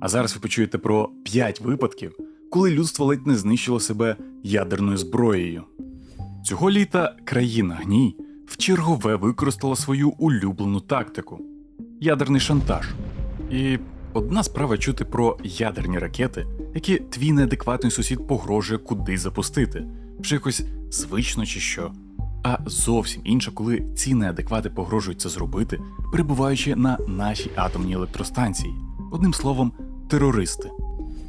А зараз ви почуєте про 5 випадків, коли людство ледь не знищило себе ядерною зброєю. Цього літа країна гній в чергове використала свою улюблену тактику ядерний шантаж. І одна справа чути про ядерні ракети, які твій неадекватний сусід погрожує кудись запустити, вже якось звично чи що. А зовсім інша, коли ці неадеквати погрожують це зробити, перебуваючи на нашій атомній електростанції. Одним словом, терористи.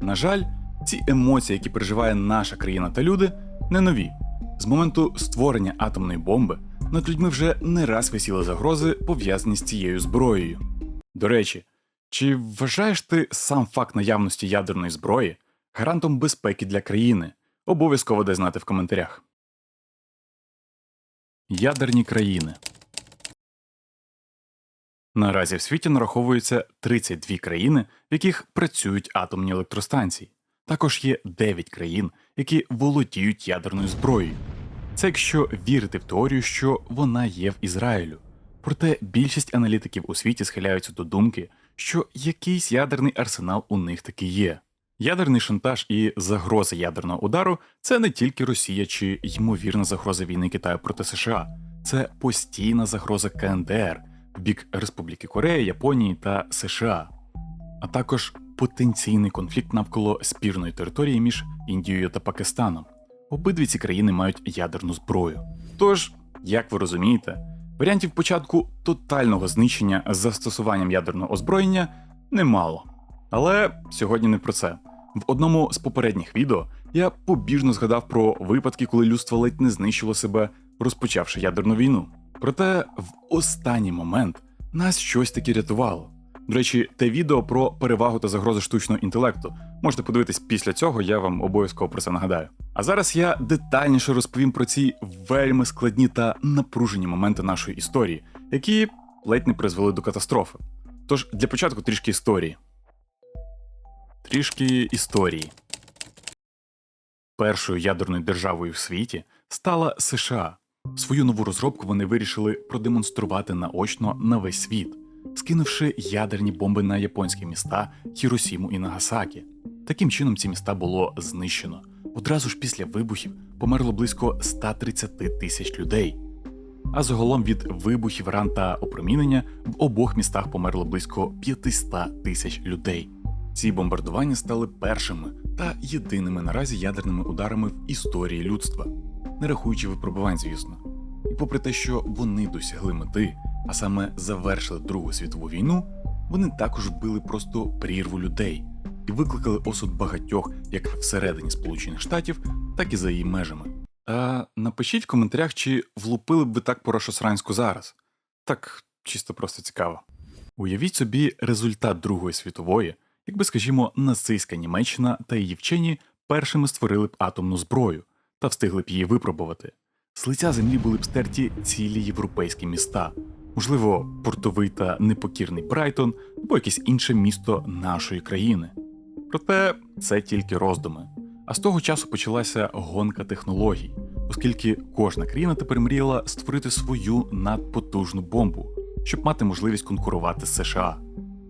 На жаль, ці емоції, які переживає наша країна та люди, не нові. З моменту створення атомної бомби над людьми вже не раз висіли загрози, пов'язані з цією зброєю. До речі, чи вважаєш ти сам факт наявності ядерної зброї гарантом безпеки для країни? Обов'язково дай знати в коментарях. Ядерні країни Наразі в світі нараховується 32 країни, в яких працюють атомні електростанції. Також є 9 країн, які володіють ядерною зброєю. Це якщо вірити в теорію, що вона є в Ізраїлю. Проте більшість аналітиків у світі схиляються до думки, що якийсь ядерний арсенал у них таки є. Ядерний шантаж і загроза ядерного удару це не тільки Росія чи ймовірна загроза війни Китаю проти США, це постійна загроза КНДР бік Республіки Корея, Японії та США, а також потенційний конфлікт навколо спірної території між Індією та Пакистаном. Обидві ці країни мають ядерну зброю. Тож, як ви розумієте, варіантів початку тотального знищення з застосуванням ядерного озброєння немало. Але сьогодні не про це. В одному з попередніх відео я побіжно згадав про випадки, коли людство ледь не знищило себе, розпочавши ядерну війну. Проте в останній момент нас щось таки рятувало. До речі, те відео про перевагу та загрози штучного інтелекту можете подивитись після цього, я вам обов'язково про це нагадаю. А зараз я детальніше розповім про ці вельми складні та напружені моменти нашої історії, які ледь не призвели до катастрофи. Тож для початку трішки історії. Трішки історії. Першою ядерною державою в світі стала США. Свою нову розробку вони вирішили продемонструвати наочно на весь світ, скинувши ядерні бомби на японські міста Хіросіму і Нагасакі. Таким чином ці міста було знищено. Одразу ж після вибухів померло близько 130 тисяч людей. А загалом від вибухів, ран та опромінення в обох містах померло близько 500 тисяч людей. Ці бомбардування стали першими та єдиними наразі ядерними ударами в історії людства, не рахуючи випробувань, звісно. І попри те, що вони досягли мети, а саме завершили Другу світову війну, вони також вбили просто прірву людей і викликали осуд багатьох як всередині Сполучених Штатів, так і за її межами. А напишіть в коментарях, чи влупили б ви так по Рошосранську зараз. Так чисто просто цікаво. Уявіть собі результат Другої світової, якби, скажімо, нацистська Німеччина та її вчені першими створили б атомну зброю та встигли б її випробувати. З лиця землі були б стерті цілі європейські міста, можливо, портовий та непокірний Брайтон або якесь інше місто нашої країни. Проте це тільки роздуми. А з того часу почалася гонка технологій, оскільки кожна країна тепер мріяла створити свою надпотужну бомбу, щоб мати можливість конкурувати з США.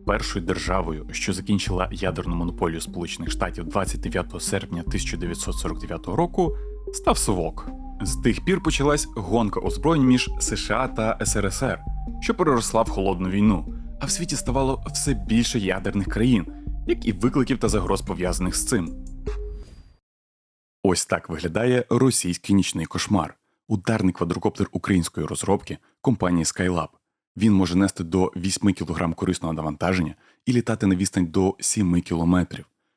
Першою державою, що закінчила ядерну монополію Сполучених Штатів 29 серпня 1949 року, став Совок. З тих пір почалась гонка озброєнь між США та СРСР, що переросла в холодну війну, а в світі ставало все більше ядерних країн, як і викликів та загроз пов'язаних з цим. Ось так виглядає російський нічний кошмар, ударний квадрокоптер української розробки компанії Skylab. Він може нести до 8 кг корисного навантаження і літати на відстань до 7 км,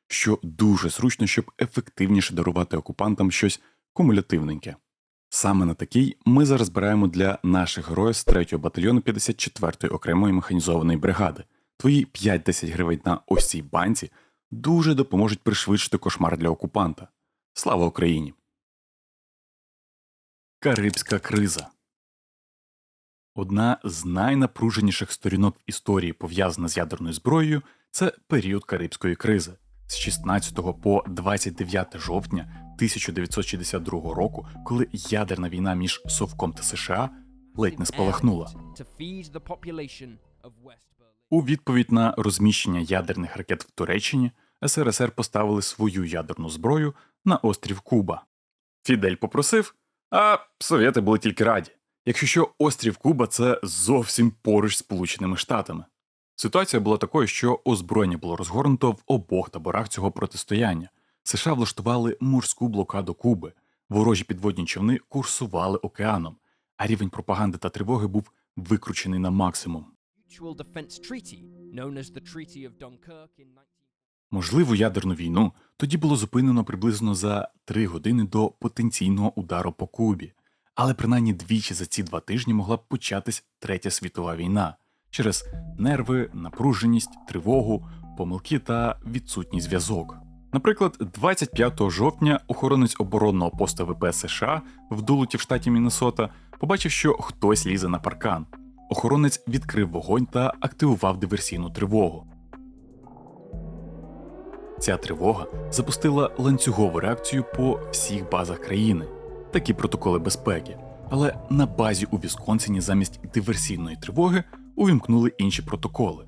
що дуже зручно, щоб ефективніше дарувати окупантам щось кумулятивненьке. Саме на такий ми зараз збираємо для наших героїв з 3-го батальйону 54-ї окремої механізованої бригади. Твої 5-10 гривень на ось цій банці дуже допоможуть пришвидшити кошмар для окупанта. Слава Україні! Карибська криза Одна з найнапруженіших сторінок історії, пов'язана з ядерною зброєю, це період Карибської кризи з 16 по 29 жовтня 1962 року, коли ядерна війна між Совком та США ледь не спалахнула. У відповідь на розміщення ядерних ракет в Туреччині СРСР поставили свою ядерну зброю на острів Куба. Фідель попросив, а совєти були тільки раді. Якщо що, острів Куба це зовсім поруч Сполученими Штатами. Ситуація була такою, що озброєння було розгорнуто в обох таборах цього протистояння. США влаштували морську блокаду Куби, ворожі підводні човни курсували океаном, а рівень пропаганди та тривоги був викручений на максимум. Mutual Defense Treaty, known as the Treaty of Dunkirk in 19... Можливу ядерну війну тоді було зупинено приблизно за три години до потенційного удару по Кубі, але принаймні двічі за ці два тижні могла б початись третя світова війна через нерви, напруженість, тривогу, помилки та відсутній зв'язок. Наприклад, 25 жовтня охоронець оборонного поста ВП США в Дулуті в штаті Міннесота побачив, що хтось лізе на паркан. Охоронець відкрив вогонь та активував диверсійну тривогу. Ця тривога запустила ланцюгову реакцію по всіх базах країни, такі протоколи безпеки. Але на базі у Вісконсині замість диверсійної тривоги увімкнули інші протоколи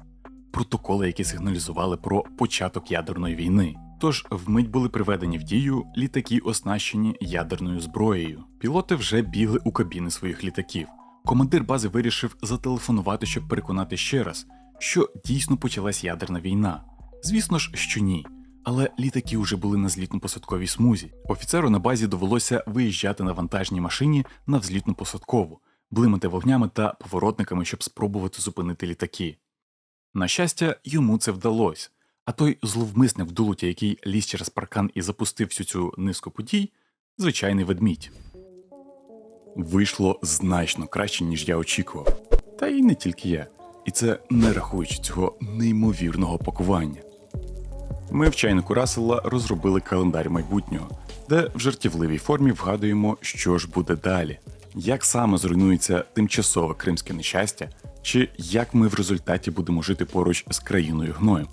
протоколи, які сигналізували про початок ядерної війни. Тож вмить були приведені в дію літаки, оснащені ядерною зброєю. Пілоти вже бігли у кабіни своїх літаків. Командир бази вирішив зателефонувати, щоб переконати ще раз, що дійсно почалась ядерна війна. Звісно ж, що ні. Але літаки вже були на злітно-посадковій смузі. Офіцеру на базі довелося виїжджати на вантажній машині на взлітно-посадкову, блимати вогнями та поворотниками, щоб спробувати зупинити літаки. На щастя, йому це вдалося. А той зловмисник в дулуті, який ліз через паркан і запустив всю цю низку подій, звичайний ведмідь. Вийшло значно краще, ніж я очікував. Та й не тільки я. І це не рахуючи цього неймовірного пакування. Ми в чайнику Рассела розробили календар майбутнього, де в жартівливій формі вгадуємо, що ж буде далі, як саме зруйнується тимчасове кримське нещастя, чи як ми в результаті будемо жити поруч з країною гною,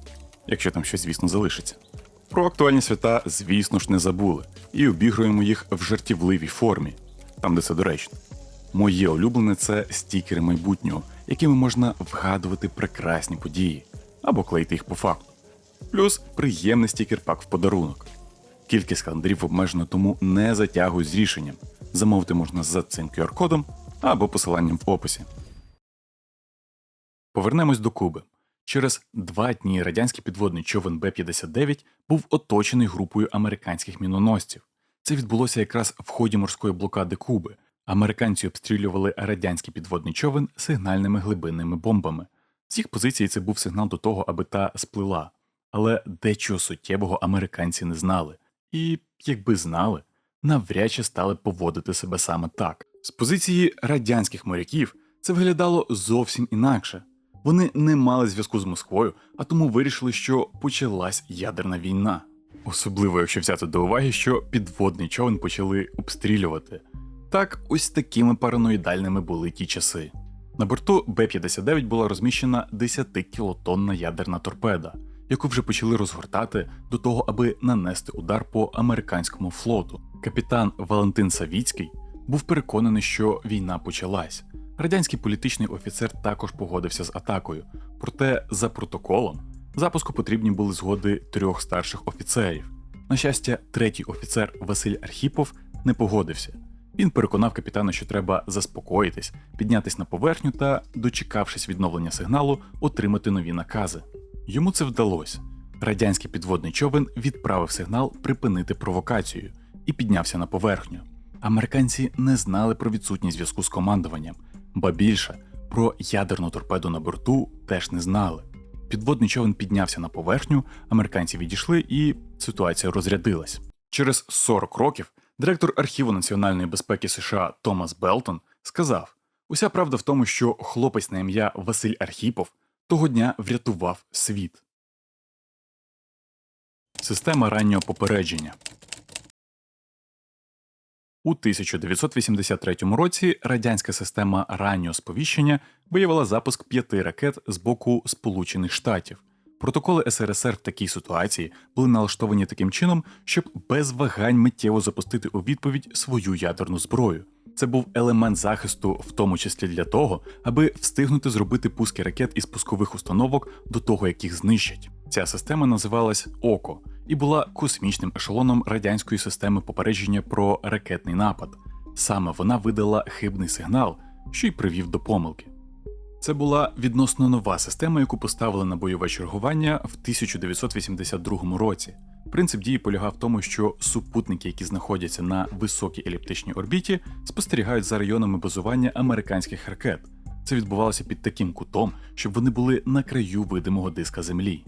якщо там щось, звісно, залишиться. Про актуальні свята, звісно ж, не забули, і обігруємо їх в жартівливій формі, там де це доречно. Моє улюблене це стікери майбутнього, якими можна вгадувати прекрасні події або клеїти їх по факту. Плюс приємний стікер-пак в подарунок. Кількість календарів обмежена, тому не затягуй з рішенням. Замовити можна за цим QR-кодом або посиланням в описі. Повернемось до Куби. Через два дні радянський підводний човен Б-59 був оточений групою американських міноносців. Це відбулося якраз в ході морської блокади Куби. Американці обстрілювали радянський підводний човен сигнальними глибинними бомбами. З їх позиції це був сигнал до того, аби та сплила. Але дечого суттєвого американці не знали, і, якби знали, навряд чи стали поводити себе саме так. З позиції радянських моряків це виглядало зовсім інакше. Вони не мали зв'язку з Москвою, а тому вирішили, що почалась ядерна війна. Особливо, якщо взяти до уваги, що підводний човен почали обстрілювати. Так, ось такими параноїдальними були ті часи. На борту Б-59 була розміщена 10-кілотонна ядерна торпеда, яку вже почали розгортати до того, аби нанести удар по американському флоту. Капітан Валентин Савіцький був переконаний, що війна почалась. Радянський політичний офіцер також погодився з атакою, проте за протоколом запуску потрібні були згоди трьох старших офіцерів. На щастя, третій офіцер Василь Архіпов не погодився. Він переконав капітана, що треба заспокоїтись, піднятись на поверхню та, дочекавшись відновлення сигналу, отримати нові накази. Йому це вдалося. Радянський підводний човен відправив сигнал припинити провокацію і піднявся на поверхню. Американці не знали про відсутність зв'язку з командуванням, ба більше про ядерну торпеду на борту теж не знали. Підводний човен піднявся на поверхню, американці відійшли, і ситуація розрядилась. Через 40 років директор архіву національної безпеки США Томас Белтон сказав: уся правда в тому, що хлопець на ім'я Василь Архіпов того дня врятував світ. Система раннього попередження у 1983 році радянська система раннього сповіщення виявила запуск п'яти ракет з боку Сполучених Штатів. Протоколи СРСР в такій ситуації були налаштовані таким чином, щоб без вагань миттєво запустити у відповідь свою ядерну зброю. Це був елемент захисту, в тому числі для того, аби встигнути зробити пуски ракет із пускових установок до того, як їх знищать. Ця система називалась ОКО і була космічним ешелоном радянської системи попередження про ракетний напад. Саме вона видала хибний сигнал, що й привів до помилки. Це була відносно нова система, яку поставили на бойове чергування в 1982 році. Принцип дії полягав в тому, що супутники, які знаходяться на високій еліптичній орбіті, спостерігають за районами базування американських ракет. Це відбувалося під таким кутом, щоб вони були на краю видимого диска Землі.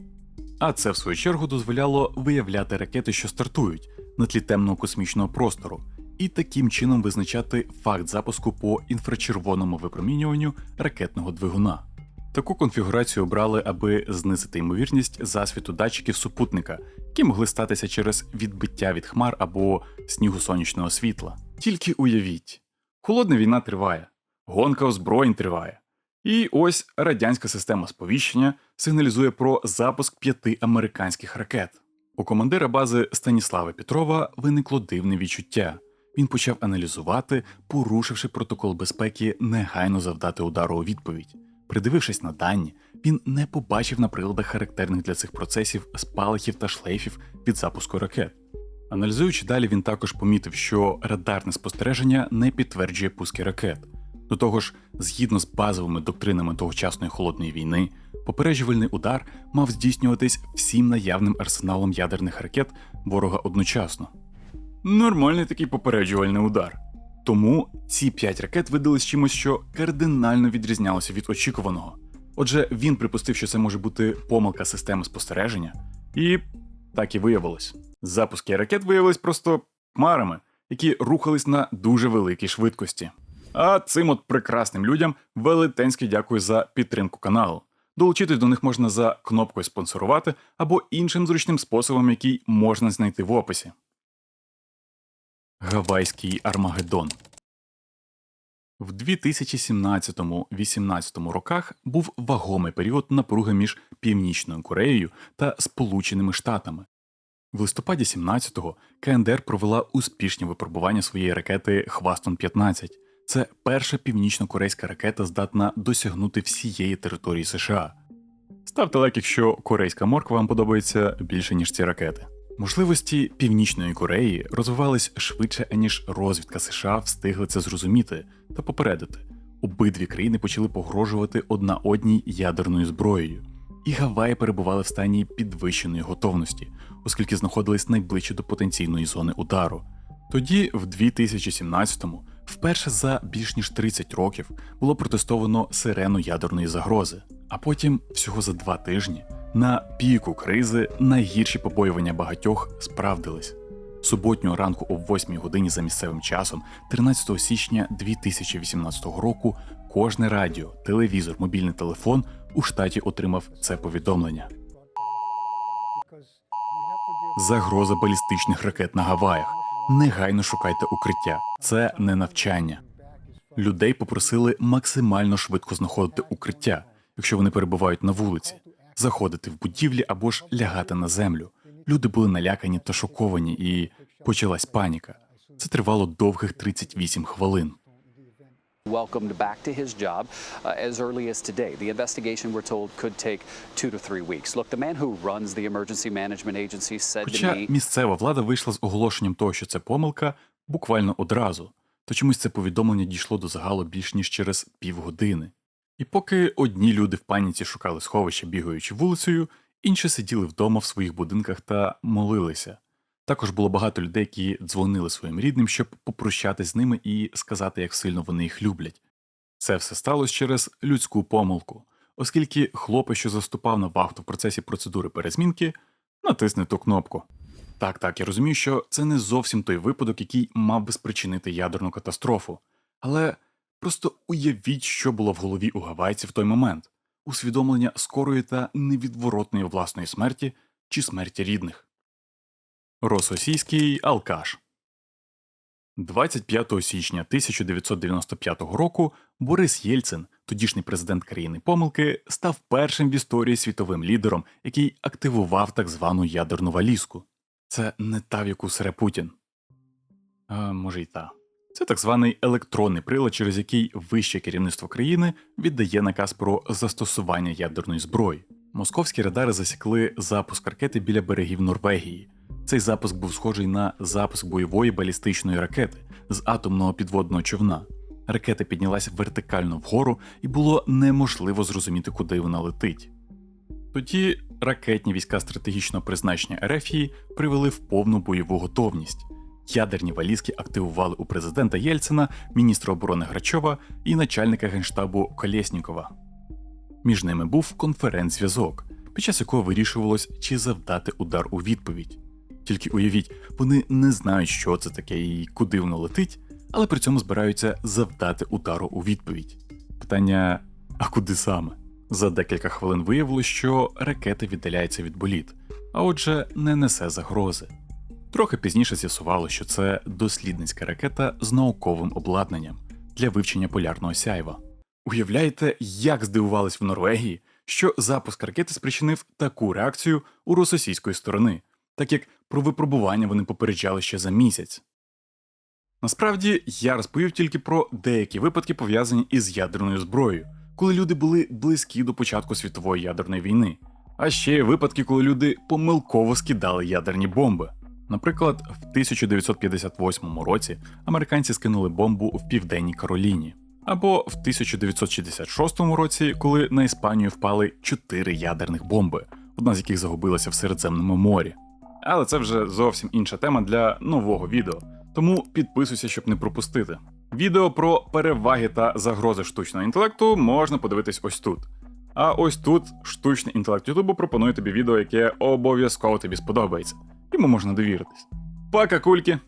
А це, в свою чергу, дозволяло виявляти ракети, що стартують на тлі темного космічного простору, і таким чином визначати факт запуску по інфрачервоному випромінюванню ракетного двигуна. Таку конфігурацію обрали, аби знизити ймовірність засвіту датчиків супутника, які могли статися через відбиття від хмар або снігу сонячного світла. Тільки уявіть, холодна війна триває, гонка озброєнь триває. І ось радянська система сповіщення сигналізує про запуск п'яти американських ракет. У командира бази Станіслава Петрова виникло дивне відчуття. Він почав аналізувати, порушивши протокол безпеки, негайно завдати удару у відповідь. Придивившись на дані, він не побачив на приладах характерних для цих процесів спалахів та шлейфів від запуску ракет. Аналізуючи далі, він також помітив, що радарне спостереження не підтверджує пуски ракет. До того ж, згідно з базовими доктринами тогочасної холодної війни, попереджувальний удар мав здійснюватись всім наявним арсеналом ядерних ракет ворога одночасно. Нормальний такий попереджувальний удар. Тому ці п'ять ракет видались чимось, що кардинально відрізнялося від очікуваного. Отже, він припустив, що це може бути помилка системи спостереження, і так і виявилось. Запуски ракет виявились просто хмарами, які рухались на дуже великій швидкості. А цим от прекрасним людям велетенське дякую за підтримку каналу. Долучитись до них можна за кнопкою спонсорувати або іншим зручним способом, який можна знайти в описі. Гавайський Армагеддон в 2017-18 роках був вагомий період напруги між Північною Кореєю та Сполученими Штатами. В листопаді 17-го КНДР провела успішні випробування своєї ракети Хвастон 15 Це перша північно-корейська ракета, здатна досягнути всієї території США. Ставте лайк, якщо корейська морква вам подобається більше, ніж ці ракети. Можливості Північної Кореї розвивались швидше, аніж розвідка США встигли це зрозуміти та попередити. Обидві країни почали погрожувати одна одній ядерною зброєю, і Гаваї перебували в стані підвищеної готовності, оскільки знаходились найближче до потенційної зони удару. Тоді, в 2017-му, вперше за більш ніж 30 років було протестовано сирену ядерної загрози, а потім, всього за два тижні, на піку кризи найгірші побоювання багатьох справдились. Суботнього ранку о 8 годині за місцевим часом, 13 січня 2018 року, кожне радіо, телевізор, мобільний телефон у штаті отримав це повідомлення. Загроза балістичних ракет на Гаваях. Негайно шукайте укриття. Це не навчання. Людей попросили максимально швидко знаходити укриття, якщо вони перебувають на вулиці, заходити в будівлі або ж лягати на землю. Люди були налякані та шоковані, і почалась паніка. Це тривало довгих 38 хвилин. welcomed back to his job uh, as early as today. The investigation, we're told, could take two to three weeks. Look, the man who runs the emergency management agency said to Хоча me. місцева влада вийшла з оголошенням того, що це помилка, буквально одразу, то чомусь це повідомлення дійшло до загалу більш ніж через півгодини. І поки одні люди в паніці шукали сховища, бігаючи вулицею, інші сиділи вдома в своїх будинках та молилися. Також було багато людей, які дзвонили своїм рідним, щоб попрощатись з ними і сказати, як сильно вони їх люблять. Це все сталося через людську помилку, оскільки хлопець, що заступав на вахту в процесі процедури перезмінки, натисне ту кнопку. Так, так, я розумію, що це не зовсім той випадок, який мав би спричинити ядерну катастрофу. Але просто уявіть, що було в голові у гавайців в той момент усвідомлення скорої та невідворотної власної смерті чи смерті рідних. Рососійський алкаш 25 січня 1995 року Борис Єльцин, тодішній президент країни помилки, став першим в історії світовим лідером, який активував так звану ядерну валізку. Це не та, в яку сре Путін. А, може й та. Це так званий електронний прилад, через який вище керівництво країни віддає наказ про застосування ядерної зброї. Московські радари засікли запуск ракети біля берегів Норвегії. Цей запуск був схожий на запуск бойової балістичної ракети з атомного підводного човна. Ракета піднялася вертикально вгору, і було неможливо зрозуміти, куди вона летить. Тоді ракетні війська стратегічного призначення Ерефії привели в повну бойову готовність. Ядерні валізки активували у президента Єльцина, міністра оборони Грачова і начальника генштабу Колєснікова. Між ними був конференц-зв'язок, під час якого вирішувалось, чи завдати удар у відповідь. Тільки уявіть, вони не знають, що це таке і куди воно летить, але при цьому збираються завдати удару у відповідь. Питання: а куди саме? За декілька хвилин виявилось, що ракета віддаляється від боліт, а отже, не несе загрози. Трохи пізніше з'ясувало, що це дослідницька ракета з науковим обладнанням для вивчення полярного сяйва. Уявляєте, як здивувались в Норвегії, що запуск ракети спричинив таку реакцію у російської сторони, так як про випробування вони попереджали ще за місяць. Насправді я розповів тільки про деякі випадки, пов'язані із ядерною зброєю, коли люди були близькі до початку світової ядерної війни, а ще є випадки, коли люди помилково скидали ядерні бомби. Наприклад, в 1958 році американці скинули бомбу в південній Кароліні, або в 1966 році, коли на Іспанію впали чотири ядерних бомби, одна з яких загубилася в Середземному морі. Але це вже зовсім інша тема для нового відео, тому підписуйся, щоб не пропустити. Відео про переваги та загрози штучного інтелекту можна подивитись ось тут. А ось тут штучний інтелект Ютубу пропонує тобі відео, яке обов'язково тобі сподобається. Йому можна довіритись. Пока, кульки!